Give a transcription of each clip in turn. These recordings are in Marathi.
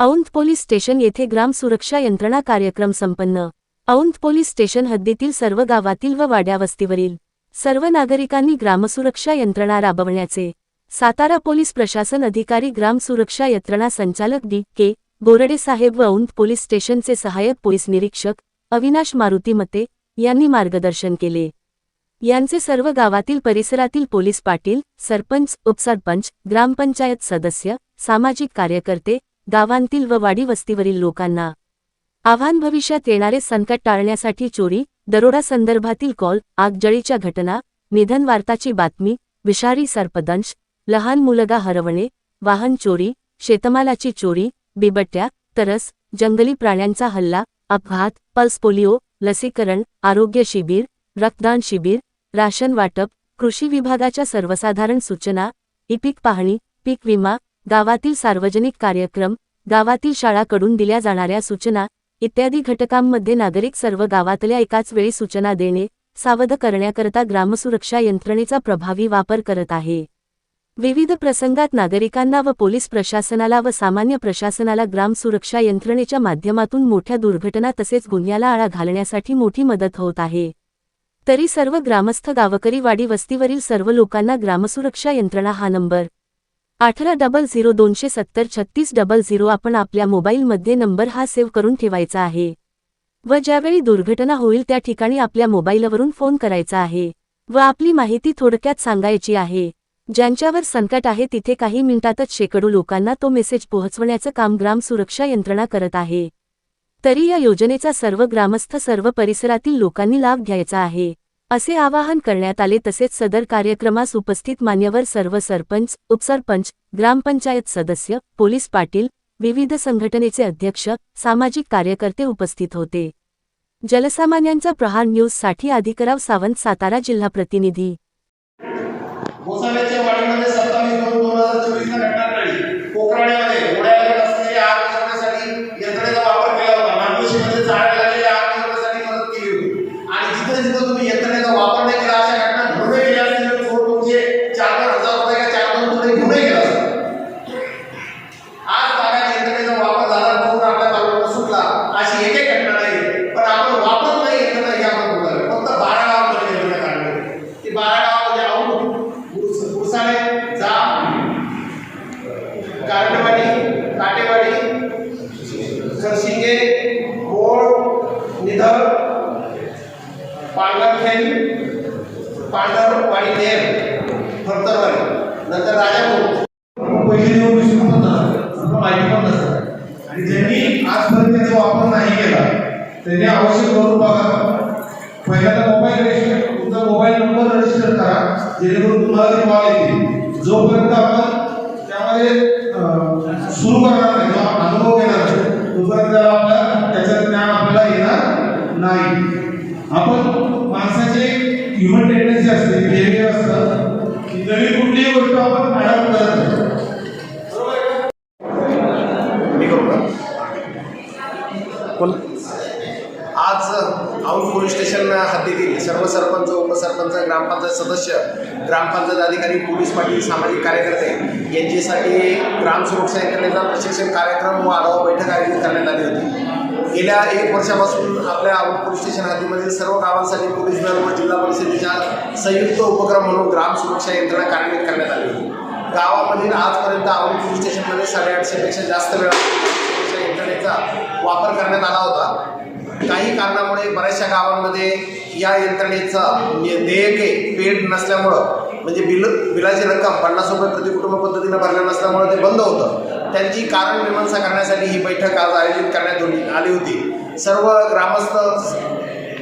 औंध पोलीस स्टेशन येथे ग्राम सुरक्षा यंत्रणा कार्यक्रम संपन्न. औंध पोलीस स्टेशन हद्दीतील सर्व गावातील व वाड्यावस्तीवरील सर्व नागरिकांनी ग्रामसुरक्षा यंत्रणा राबवण्याचे. सातारा पोलीस प्रशासन अधिकारी ग्राम सुरक्षा यंत्रणा संचालक डी. के. बोरडे साहेब व औंध पोलीस स्टेशनचे सहाय्यक पोलीस निरीक्षक अविनाश मारुती मते यांनी मार्गदर्शन केले. यांचे सर्व गावातील परिसरातील पोलीस पाटील सरपंच उपसरपंच ग्रामपंचायत सदस्य सामाजिक कार्यकर्ते गावांतील व वाडी वस्तीवरील लोकांना. आव्हान भविष्यात येणारे संकट टाळण्यासाठी चोरी दरोडा संदर्भातील कॉल आगजळीच्या घटना निधन वार्ताची बातमी विषारी सर्पदंश लहान मुलगा हरवणे वाहन चोरी शेतमालाची चोरी बिबट्या तरस जंगली प्राण्यांचा हल्ला अपघात पल्स पोलिओ लसीकरण आरोग्य शिबिर रक्तदान शिबिर राशन वाटप कृषी विभागाच्या सर्वसाधारण सूचना ई पीक पाहणी पीक विमा गावातील सार्वजनिक कार्यक्रम गावातील शाळाकडून दिल्या जाणाऱ्या सूचना इत्यादी घटकांमध्ये नागरिक सर्व गावातल्या एकाच वेळी सूचना देणे सावध करण्याकरता ग्रामसुरक्षा यंत्रणेचा प्रभावी वापर करत आहे. विविध प्रसंगात नागरिकांना व पोलीस प्रशासनाला व सामान्य प्रशासनाला ग्राम सुरक्षा यंत्रणेच्या माध्यमातून मोठ्या दुर्घटना तसेच गुन्ह्याला आळा घालण्यासाठी मोठी मदत होत आहे. तरी सर्व ग्रामस्थ गावकरी वाडी वस्तीवरील सर्व लोकांना ग्रामसुरक्षा यंत्रणा हा नंबर अठरा डबल झिरो दोनशे सत्तर छत्तीस डबल झिरो आपण आपल्या मोबाईलमध्ये नंबर हा सेव्ह करून ठेवायचा आहे. व ज्यावेळी दुर्घटना होईल त्या ठिकाणी आपल्या मोबाईलवरून फोन करायचा आहे. व आपली माहिती थोडक्यात सांगायची आहे. ज्यांच्यावर संकट आहे तिथे काही मिनिटातच शेकडो लोकांना तो मेसेज पोहोचवण्याचं काम ग्राम सुरक्षा यंत्रणा करत आहे. तरी या योजनेचा सर्व ग्रामस्थ सर्व परिसरातील लोकांनी लाभ घ्यायचा आहे. असे आवाहन करण्यात आले तसेच सदर कार्यक्रमास उपस्थित मान्यवर सर्व सरपंच उपसरपंच ग्रामपंचायत सदस्य पोलीस पाटील विविध संघटनेचे अध्यक्ष सामाजिक कार्यकर्ते उपस्थित होते. जलसामान्यांचा प्रहार न्यूजसाठी अधिकराव सावंत सातारा जिल्हा प्रतिनिधी. गोसाव्याच्या वाडीमध्ये सत्तावीस दोन दोन हजार घटना घडली. कोकराळ्यामध्ये घोड्याकडे असलेली आग विझवण्यासाठी यंत्रणेचा वापर केला होता नागोशीमध्ये झाड लागलेली आग विझवण्यासाठी मदत केली होती आणि जिथे जिथे तुम्ही यंत्रणेचा वापर नाही केला अशा घटना घडूनही गेल्या असतील तर चोर तुमचे चार दोन हजार रुपये का चार दोन तुकडे घेऊनही गेला असेल आज भागात यंत्रणेचा वापर झाला पूर्ण आपल्या तालुक्यात सुटला अशी एक एक घटना नाही पण आपण वापरत नाही यंत्रणा हे आपण बोलतोय फक्त बारा गावामध्ये यंत्रणा काढली ती बारा गावामध्ये औंध गुरसाळे जा कारंडवाडी काटेवाडी खरशिंगे मोळ निधर पांढरखेल पांढरवाडी नेर फरतरवाडी नंतर राजापूर पैसे देऊन विसरून पण जातात माहिती पण नसतात आणि ज्यांनी आजपर्यंत त्याचा वापर नाही केला त्यांनी आवश्यक करून बघा पहिल्यांदा नाही तोपर्यंत त्याचं ज्ञान आपल्याला येणार नाही. आपण माणसाचे ह्युमन टेंडन्सी असते बिहेवियर असतं. जरी कुठलीही गोष्ट आपण अडॉप्ट करत सरपंच उपसरपंच ग्रामपंचायत सदस्य ग्रामपंचायत अधिकारी पोलीस पाटील सामाजिक कार्यकर्ते यांच्यासाठी ग्राम सुरक्षा यंत्रणेचा प्रशिक्षण कार्यक्रम व आढावा बैठक आयोजित करण्यात आली होती. गेल्या एक वर्षापासून आपल्या पोलीस स्टेशन हद्दीमधील सर्व गावांसाठी पोलीस दल व जिल्हा परिषदेच्या संयुक्त उपक्रम म्हणून ग्राम सुरक्षा यंत्रणा कार्यान्वित करण्यात आली होती. गावामधील आजपर्यंत आवड पोलीस स्टेशनमध्ये साडेआठशेपेक्षा जास्त वेळा सुरक्षा यंत्रणेचा वापर करण्यात आला होता. काही कारणामुळे बऱ्याचशा गावांमध्ये या यंत्रणेचं म्हणजे देयके पेड नसल्यामुळं म्हणजे बिल बिलाची रक्कम पन्नास रुपये प्रतिकुटुंब पद्धतीनं भरल्या नसल्यामुळं ते बंद होतं. त्यांची कारण मीमांसा करण्यासाठी ही बैठक आज आयोजित करण्यात आली- आली होती. सर्व ग्रामस्थ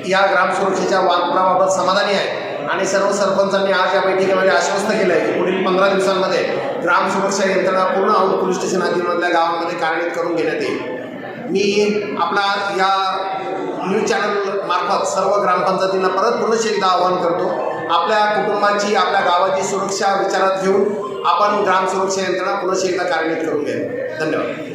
या ग्रामसुरक्षेच्या वापराबाबत समाधानी आहे आणि सर्व सरपंचांनी आज या बैठकीमध्ये आश्वस्त केलं आहे की पुढील पंधरा दिवसांमध्ये ग्राम सुरक्षा यंत्रणा पूर्ण आऊट पोलीस स्टेशन आदीमधल्या गावांमध्ये कार्यान्वित करून घेण्यात येईल. मी आपला या न्यूज चॅनल मार्फत सर्व ग्रामपंचायतींना परत पुनश्च एकदा आवाहन करतो. आपल्या कुटुंबाची आपल्या गावाची सुरक्षा विचारात घेऊन आपण ग्राम सुरक्षा यंत्रणा पुनश्च एकदा कार्यान्वित करून घ्या धन्यवाद.